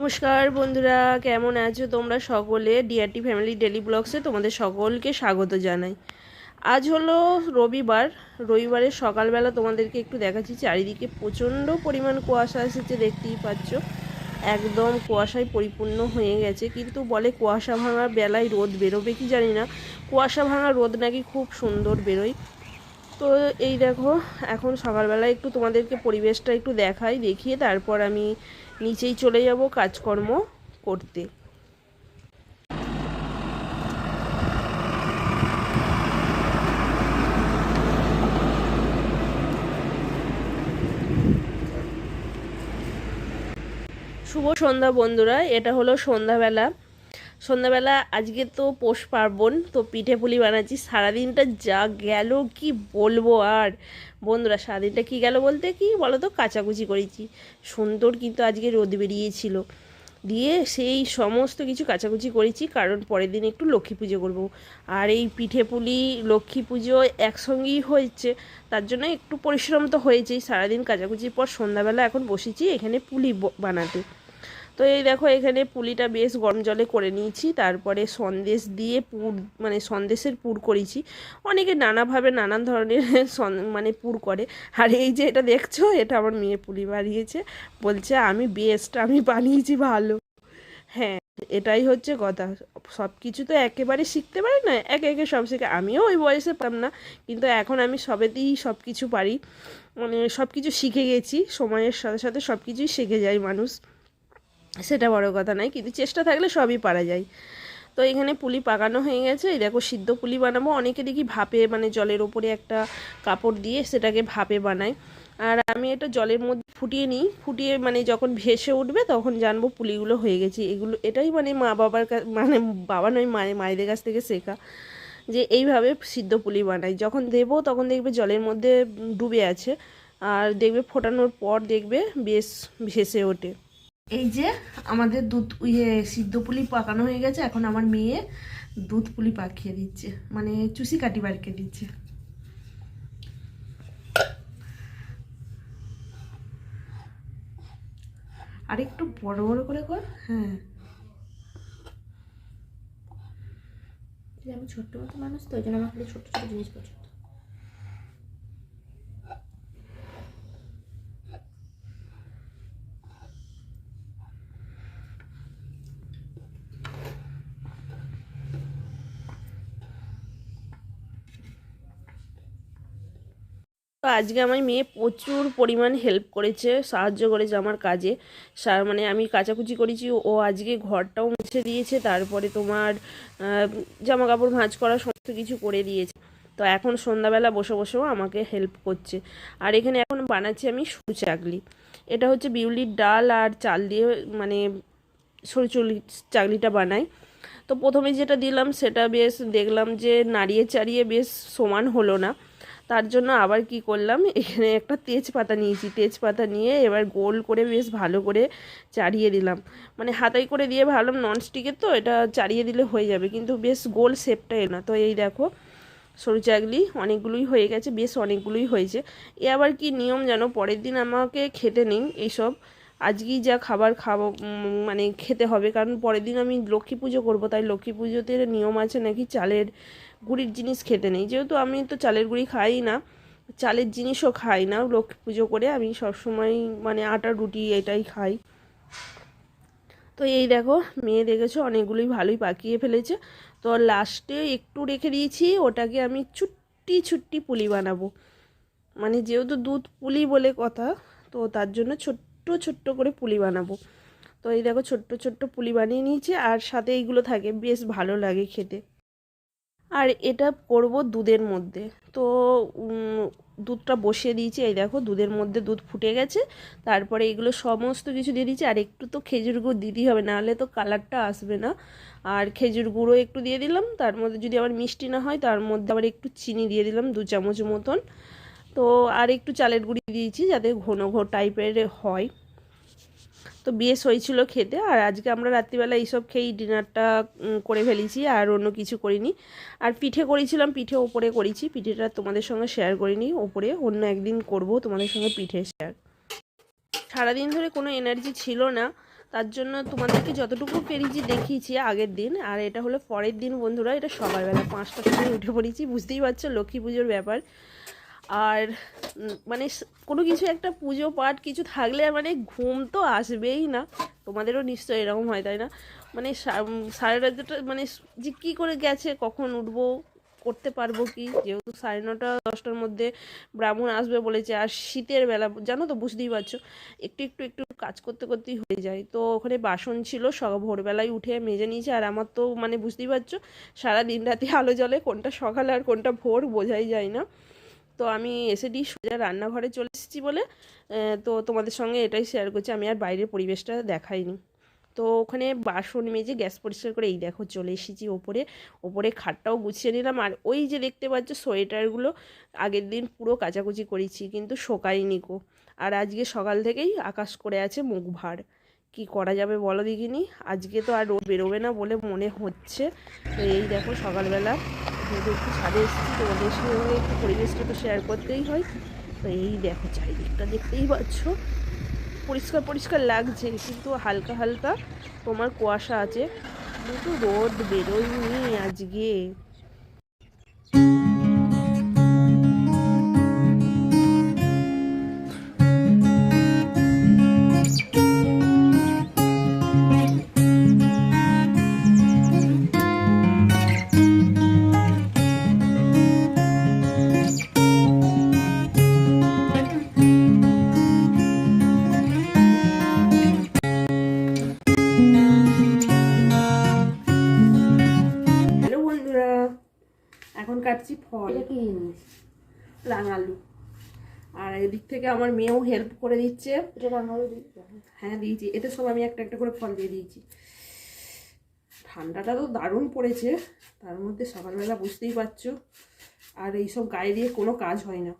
নমস্কার বন্ধুরা, কেমন আছো তোমরা সকলে? ডিআরটি ফ্যামিলি ডেলি ব্লগসে তোমাদের সকলকে স্বাগত জানাই। আজ হলো রবিবার, রবিবারের সকালবেলা তোমাদেরকে একটু দেখাচ্ছি, চারিদিকে প্রচণ্ড পরিমাণ কুয়াশা এসেছে, দেখতেই পাচ্ছ। একদম কুয়াশায় পরিপূর্ণ হয়ে গেছে, কিন্তু বলে কুয়াশা ভাঙা বেলায় রোদ বেরোবে কি জানি না। কুয়াশা ভাঙা রোদ নাকি খুব সুন্দর বেরোয়। তো এই দেখো, এখন সকালবেলা একটু তোমাদেরকে পরিবেশটা একটু দেখাই, দেখিয়ে তারপর আমি নিচেই চলে যাব কাজকর্ম করতে। শুভ সন্ধ্যা বন্ধুরা, এটা হলো সন্ধ্যাবেলা। সন্ধ্যাবেলা আজকে তো পৌষ পার্বণ, তো পিঠে পুলি বানাচ্ছি। সারাদিনটা যা গেল, কি বলব আর? বন্ধুরা, সারাদিনটা কি গেল বলতে কি বলো তো কাচাকুচি করেছি। সুন্দর কিন্তু আজকে রোদ বেরিয়েছিল। দিয়ে সেই সমস্ত কিছু কাচাকুচি করেছি, কারণ পরের দিন একটু লক্ষ্মী পুজো করব। আর এই পিঠে পুলি, লক্ষ্মী পুজো একসঙ্গেই হয়েছে, তার জন্য একটু পরিশ্রম তো হয়েছেই। সারাদিন কাচাকুচির পর সন্ধ্যাবেলা এখন বসেছি এখানে পুলি বানাতে। তো এই দেখো, এখানে পুলিটা বেশ গরম জলে করে নিয়েছি, তারপরে সন্দেশ দিয়ে পুর মানে সন্দেশের পুর করেছি। অনেকে নানাভাবে নানান ধরনের মানে পুর করে। আর এই যে এটা দেখছ, এটা আমার মেয়ে পুলি বানিয়েছে। বলছে, আমি বেস্ট আমি বানিয়েছি ভালো। হ্যাঁ এটাই হচ্ছে কথা। সব কিছু তো একেবারে শিখতে পারি না, একে একে সব শিখে। আমিও ওই বয়সে পারতাম না, কিন্তু এখন আমি সবেতেই সব কিছু পারি। মানে সব কিছু শিখে গেছি, সময়ের সাথে সাথে সব কিছুই শিখে যায় মানুষ। সেটা বড় কথা নয়, কিন্তু চেষ্টা থাকলে সবই পারা যায়। তো এখানে পুলি পাকানো হয়ে গেছে, এই দেখো সিদ্ধ পুলি বানাবো। অনেকে দেখি ভাপে মানে জলের ওপরে একটা কাপড় দিয়ে সেটাকে ভাপে বানায়। আর আমি এটা জলের মধ্যে ফুটিয়ে নিই, ফুটিয়ে মানে যখন ভেসে উঠবে তখন জানব পুলিগুলো হয়ে গেছে। এগুলো, এটাই মানে মা বাবার মানে বাবা নয় মায়ের মায়েদের কাছ থেকে শেখা যে এইভাবে সিদ্ধ পুলি বানাই। যখন দেবো তখন দেখবে জলের মধ্যে ডুবে আছে, আর দেখবে ফোটানোর পর দেখবে বেশ ভেসে ওঠে। এই যে আমাদের দুধ ইয়ে সিদ্ধ পুলি পাকানো হয়ে গেছে, এখন আমার মেয়ে দুধ পুলি পাকিয়ে দিচ্ছে মানে চুষি কাটি বাড়িয়ে দিচ্ছে। আর একটু বড় বড় করে কর হ্যাঁ। আমি ছোট্ট মতো মানুষ তো, ওই জন্য আমার খালি ছোট্ট ছোট জিনিস পছন্দ। আজকে আমার মেয়ে প্রচুর পরিমাণ হেল্প করেছে, সাহায্য করেছে আমার কাজে। মানে আমি কাচাকুচি করেছি, ও আজকে ঘরটাও মুছে দিয়েছে, তারপরে তোমার জামা কাপড় ভাঁজ করা সমস্ত কিছু করে দিয়েছে। তো এখন সন্ধ্যাবেলা বসে বসেও আমাকে হেল্প করছে। আর এখানে এখন বানাচ্ছি আমি সরু চাকলি এটা হচ্ছে বিউলির ডাল আর চাল দিয়ে মানে সরু চুলি চাকলিটা বানাই। তো প্রথমে যেটা দিলাম সেটা বেশ দেখলাম যে নাড়িয়ে চাড়িয়ে বেশ সমান হলো না। তার জন্য আবার কি করলাম? এখানে একটা তেজপাতা নিয়েছি। তেজপাতা নিয়ে এবার গোল করে বেশ ভালো করে চাড়িয়ে দিলাম। মানে হাতাই করে দিয়ে ভাবলাম ননস্টিকের তো, এটা চাড়িয়ে দিলে হয়ে যাবে। কিন্তু বেশ গোল শেপটা এ না। তো এই দেখো সরু চাগলি অনেকগুলোই হয়ে গেছে, বেশ অনেকগুলোই হয়েছে। এ আবার কি নিয়ম জানো? পরের দিন আমাকে খেতে নেই এইসব। আজকেই যা খাবার খাব মানে খেতে হবে। কারণ পরের দিন আমি লক্ষ্মী পুজো করব। তাই লক্ষ্মী পুজোতে নিয়ম আছে নাকি? চালের গুড়ির জিনিস খেতে নেই। যেহেতু আমি তো চালের গুঁড়ি খাই না, চালের জিনিসও খাই না, লক্ষ্মী পুজো করে আমি সবসময় মানে আটা, রুটি এটাই খাই। তো এই দেখো, মেয়ে দেখেছ, অনেকগুলোই ভালোই পাকিয়ে ফেলেছে। তো লাস্টে একটু রেখে দিয়েছি, ওটাকে আমি ছুট্টি ছুট্টি পুলি বানাবো। মানে যেহেতু দুধ পুলি বলে কথা, তো তার জন্য ছোট্ট ছোট্ট করে পুলি বানাবো। তো এই দেখো, ছোট্ট ছোট্ট পুলি বানিয়ে নিয়েছি, আর সাথে এইগুলো থাকে, বেশ ভালো লাগে খেতে। আর এটা করব দুধের মধ্যে। তো দুধটা বসিয়ে দিয়েছি। এই দেখো, দুধের মধ্যে দুধ ফুটে গেছে। তারপরে এগুলো সমস্ত কিছু দিয়ে দিয়েছি। আর একটু তো খেজুর গুঁড়ো দিতেই হবে, নাহলে তো কালারটা আসবে না। আর খেজুর গুঁড়ো একটু দিয়ে দিলাম। তার মধ্যে যদি আবার মিষ্টি না হয়, তার মধ্যে আবার একটু চিনি দিয়ে দিলাম, দু চামচ মতন। তো, আর একটু চালের গুঁড়ি দিয়েছি, যাতে ঘন ঘো টাইপের হয়। তো বেশ হয়েছিল খেতে। আর আজকে আমরা রাত্রিবেলা এইসব খেয়েই ডিনারটা করে ফেলেছি আর অন্য কিছু করিনি। আর পিঠে করেছিলাম, পিঠে ওপরে করেছি। পিঠেটা তোমাদের সঙ্গে শেয়ার করিনি, ওপরে অন্য একদিন করব তোমাদের সঙ্গে পিঠে শেয়ার সারাদিন ধরে কোনো এনার্জি ছিল না, তার জন্য তোমাদেরকে যতটুকু পেরেছি দেখিয়েছি আগের দিন। আর এটা হলো পরের দিন বন্ধুরা, এটা সকালবেলা পাঁচটার সময় উঠে পড়েছি, বুঝতেই পারছ লক্ষ্মী পুজোর ব্যাপার। আর মানে কোনো কিছু একটা পুজো পাঠ কিছু থাকলে মানে ঘুম তো আসবেই না। তোমাদেরও নিশ্চয়ই এরকম হয়, তাই না? মানে সাড়ে রাতটা মানে যে কী করে গেছে, কখন উঠবো, করতে পারব কি? যেহেতু সাড়ে নটা দশটার মধ্যে ব্রাহ্মণ আসবে বলেছে, আর শীতের বেলা, জানো তো, বুঝতেই পারছ, একটু একটু একটু কাজ করতে করতেই হয়ে যায়। তো ওখানে বাসন ছিল, সব ভোরবেলায় উঠে মেজে নিয়েছে, আর আমার তো মানে বুঝতেই পারছ সারা দিন রাতে আলো জ্বলে কোনটা সকাল আর কোনটা ভোর বোঝাই যায় না। তো আমি এসে দিই সোজা রান্নাঘরে চলে এসেছি বলে তো তোমাদের সঙ্গে এটাই শেয়ার করছি। আমি আর বাইরের পরিবেশটা দেখাইনি। তো ওখানে বাসন মেজে গ্যাস পরিষ্কার করে এই দেখো চলে এসেছি ওপরে। ওপরে খাটটাও গুছিয়ে নিলাম। আর ওই যে দেখতে পাচ্ছ সোয়েটারগুলো আগের দিন পুরো কাচাকুচি করেছি, কিন্তু শোকায়নি কো আর আজকে সকাল থেকেই আকাশ করে আছে মুখ ভার। কি করা যাবে বলো দেখিনি? আজকে তো আর রোদ বেরোবে না বলে মনে হচ্ছে। তো এই দেখো সকালবেলা যেহেতু একটু ছাদে এসেছি তোমাদের সঙ্গে একটু পরিবেশটা তো শেয়ার করতেই হয়। তো এই দেখো চারিদিকটা দেখতেই পাচ্ছ। পরিষ্কার পরিষ্কার লাগছে, কিন্তু হালকা হালকা তোমার কুয়াশা আছে। কিন্তু রোদ বেরোয়নি আজকে। কাটছি ফল। এটা কি রাঙালু। আর এদিক থেকে আমার মেয়েও হেল্প করে দিচ্ছে। এটা হ্যাঁ দিয়েছি। এতে সব আমি একটা একটা করে ফল দিয়ে দিয়েছি। ঠান্ডাটা তো দারুণ পড়েছে। তার মধ্যে সকালবেলা বুঝতেই পারছ। আর এইসব গায়ে দিয়ে কোনো কাজ হয় না।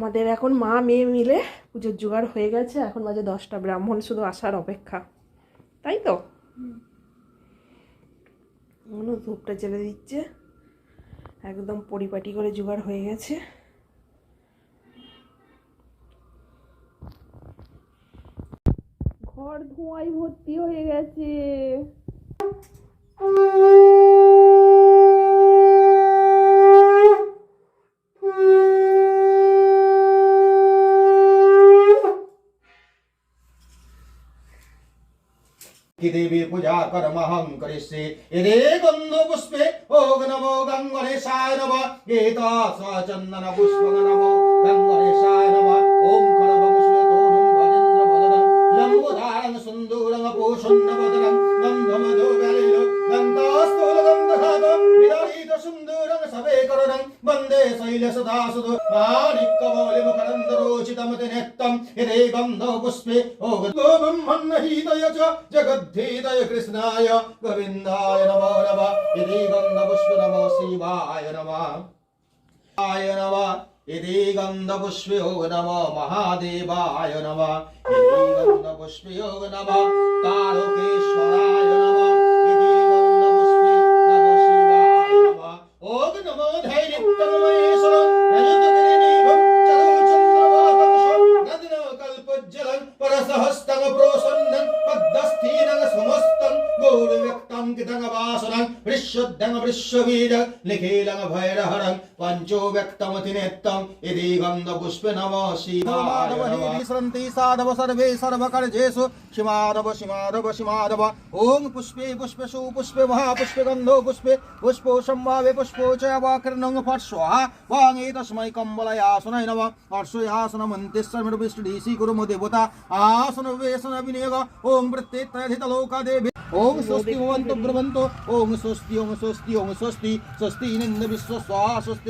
আমাদের এখন মা, মেয়ে মিলে পুজোর জোগাড় হয়ে গেছে। এখন বাজে দশটা। ব্রাহ্মণ শুধু আসার অপেক্ষা। তাই তো? মনে ধূপটা জ্বেলে দিচ্ছে। একদম পরিপাটি করে জোগাড় হয়ে গেছে। ঘর ধোঁয়ায় ভর্তি হয়ে গেছে। कि देवी पूजा कर्महं करिष्ये यदि गन्धपुष्पे ॐ नमो गङ्गणेशाय नमः गीता स्वचन्दन पुष्पं नमो गङ्गणेशाय नमः ॐ खरवं श्वेतोरुं भजेन्द्रवदनं लम्बोदारं सुन्दूरं पूषण्णवदनं गन्धमधो गलिलो गन्धास्थूलगन्धघात विदलित सुन्दूरं सवेकरणं वन्दे शैलसदासुदो माणिक्य नित्यम् यदे गन्धपुष्पे ओ ब्रह्मन्नहीतय च जगद्धीतय कृष्णाय गोविन्दाय नमो नमः यदे गन्धपुष्पे नमो शिवाय नमः आय नमः यदि गन्धपुष्पे योग नमः महादेवाय नमः यदि गन्धपुष्पे योग नमः तारकेश्वराय गौरव्यक्तं कितङ्गवासनं वृष्योद्धं पंचो व्यक्तमतिनेत्तं साधव सर्वे सर्वकर्जेषु। शिमारव शिमारव शिमारव ॐ पुष्पे पुष्पेषु पुष्पे महापुष्पे गन्धो पुष्पे। पुष्पो संभावे पुष्पो च वाकृणं फट्स्वाहा वाङ्गे तस्मै कम्बलयासनै नमः। अर्षयासनमन्तिस्समिरुपिष्टडीसि कुरुमो देवता आसनवेसनविनियोग ॐ वृत्तेत्रयधितलोकदेवे ओम स्वस्ति भवन्तु ब्रुवन्तु। ओम स्वस्ति ओम स्वस्ति ओम स्वस्ति। स्वस्ति नन्द विश्व स्वाहा स्वस्ति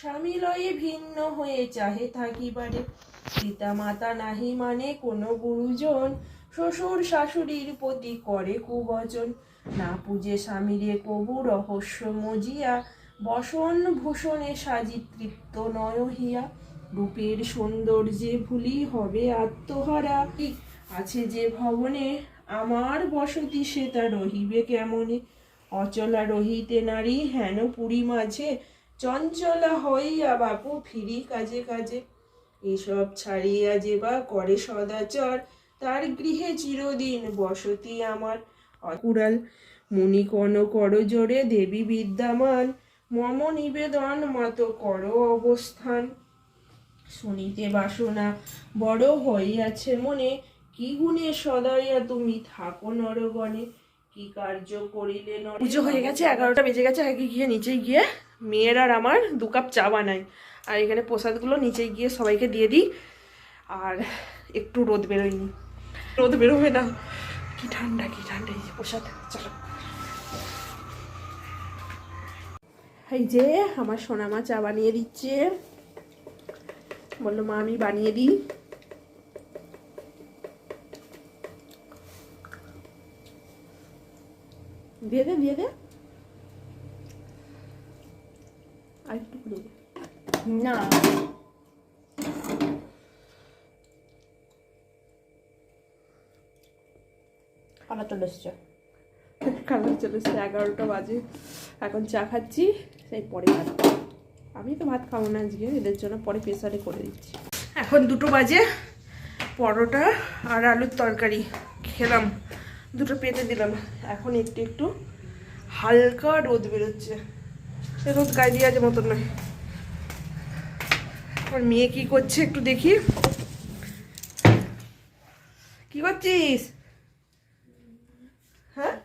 স্বামী লয়ে ভিন্ন হয়ে চাহে থাকিবারে। পিতা মাতা নাহি মানে কোনো গুরুজন, শ্বশুর শাশুড়ির প্রতি করে কুবচন। না পুজে স্বামীরে কবু রহস্য মজিয়া, বসন ভূষণে সাজি তৃপ্ত নয় হিয়া। রূপের সৌন্দর্যে ভুলি হবে আত্মহারা। আছে যে ভবনে আমার বসতি সে তা রহিবে কেমনে? অচলা রহিতে নারী হেন পুরী মাঝে চঞ্চলা হইয়া বাপু ফিরি কাজে কাজে। এসব ছাড়িয়া যে বা করে সদাচর, তার গৃহে চিরদিন বসতি আমার। অকুড়াল, মুনি কন কর জোরে দেবী বিদ্যামান, মম নিবেদন মত কর অবস্থান। শুনিতে বাসনা বড় হইয়াছে মনে, কি গুণে সদয়া তুমি থাকো নরগণে কি কার্য করিলে পুজো হয়ে গেছে, এগারোটা বেজে গেছে, আগে গিয়ে নিচে গিয়ে মেয়ের আর আমার দু কাপ চা বানাই। আর এখানে প্রসাদগুলো নিচে গিয়ে সবাইকে দিয়ে দিই। আর একটু রোদ বেরোয়নি। রোদ বেরোবে না। কি ঠান্ডা কি ঠান্ডা। এই প্রসাদ, চলো। এই যে আমার সোনা মা চা বানিয়ে দিচ্ছে। বলল, মা, আমি বানিয়ে দিই। দিয়ে দে দিয়ে দে আর একটু দিয়ে দে না। কালার চলে এসছে। কালার চলে এসছে, এগারোটা বাজে। এখন চা খাচ্ছি, সেই পরে ভাত আমি তো ভাত খাব না আজকে, এদের জন্য পরে প্রেসারে করে দিচ্ছি। এখন দুটো বাজে, পরোটা আর আলুর তরকারি। খেলাম, দুটো পেতে দিলাম। এখন একটু একটু হালকা রোদ বেরোচ্ছে। রোদ গায়ে দিয়ে আছে মতন নয়। আমার মেয়ে কি করছে একটু দেখি। কি করছিস? হ্যাঁ।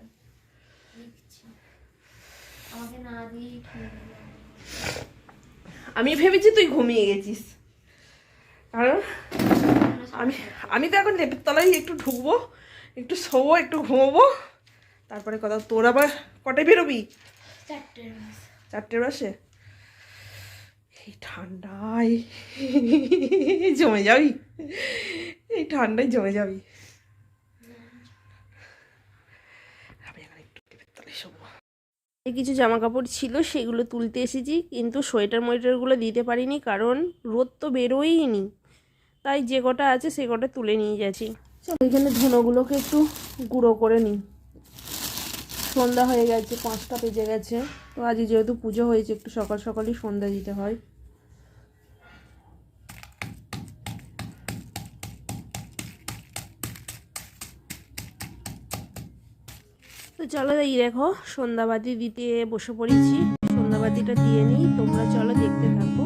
আমি ভেবেছি তুই ঘুমিয়ে গেছিস। কারণ আমি আমি তো এখন লেপের তলায় একটু ঢুকবো একটু শোবো একটু ঘুমোবো। তারপরে কথা তোর আবার কটায় বেরোবি? চারটে মাস চারটে বাসে? এই ঠান্ডায়। জমে যাবি? এই ঠান্ডায় জমে যাবি। কিছু জামা কাপড় ছিল সেগুলো তুলতে এসেছি, কিন্তু সোয়েটার মোয়েটারগুলো দিতে পারিনি কারণ রোদ তো বেরোয়নি তাই যে কটা আছে সে কটা তুলে নিয়ে যাচ্ছি এখানে ধুনোগুলোকে একটু গুঁড়ো করে নিই। সন্ধ্যা হয়ে গেছে, পাঁচটা বেজে গেছে। তো আজ যেহেতু পুজো হয়েছে, একটু সকাল সকালই সন্ধ্যা দিতে হয়। চলো এই দেখো সন্ধ্যাবাতি দিতে বসে পড়েছি। সন্ধ্যাবাতিটা দিয়ে নিই তোমরা চলো দেখতে থাকো।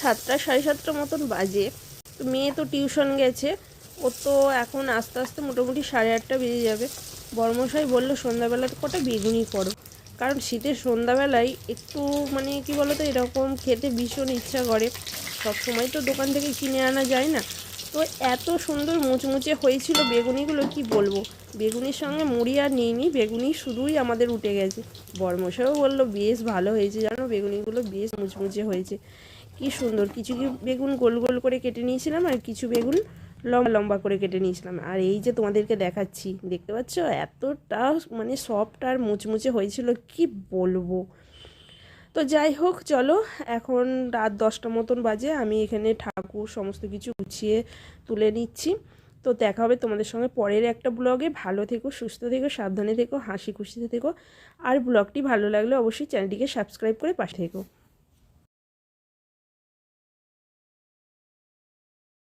সাতটা, সাড়ে সাতটা মতন বাজে। তো মেয়ে তো টিউশন গেছে, ও তো এখন আস্তে আস্তে মোটামুটি সাড়ে আটটা বেজে যাবে। বর্মশাই বলল, সন্ধ্যাবেলা তো কটা বেগুনি করো। কারণ শীতের সন্ধ্যাবেলায় একটু মানে কি বলতো, এরকম খেতে ভীষণ ইচ্ছা করে। সব সময় তো দোকান থেকে কিনে আনা যায় না। তো এত সুন্দর মুচমুচে হয়েছিল বেগুনিগুলো, কি বলব? বেগুনির সঙ্গে মুড়ি আর নিইনি, বেগুনি শুধুই আমাদের উঠে গেছে। বর্মশাইও বলল, বেশ ভালো হয়েছে জানো, বেগুনিগুলো বেশ মুচমুচে হয়েছে। কি সুন্দর। কিছু কি বেগুন গোল গোল করে কেটে নিয়েছিলাম আর কিছু বেগুন লম্বা লম্বা করে কেটে নিয়েছিলাম। আর এই যে তোমাদেরকে দেখাচ্ছি, দেখতে পাচ্ছ? এতটা মানে সফট আর মুচমুচে হয়েছিল, কি বলব? তো যাই হোক, চলো, এখন রাত দশটা মতন বাজে, আমি এখানে ঠাকুর সমস্ত কিছু গুছিয়ে তুলে নিচ্ছি। তো দেখা হবে তোমাদের সঙ্গে পরের একটা ব্লগে। ভালো থেকো, সুস্থ থেকো, সাবধানে থেকো, হাসি খুশিতে থেকো। আর ব্লগটি ভালো লাগলে অবশ্যই চ্যানেলটিকে সাবস্ক্রাইব করে পাশে থেকো।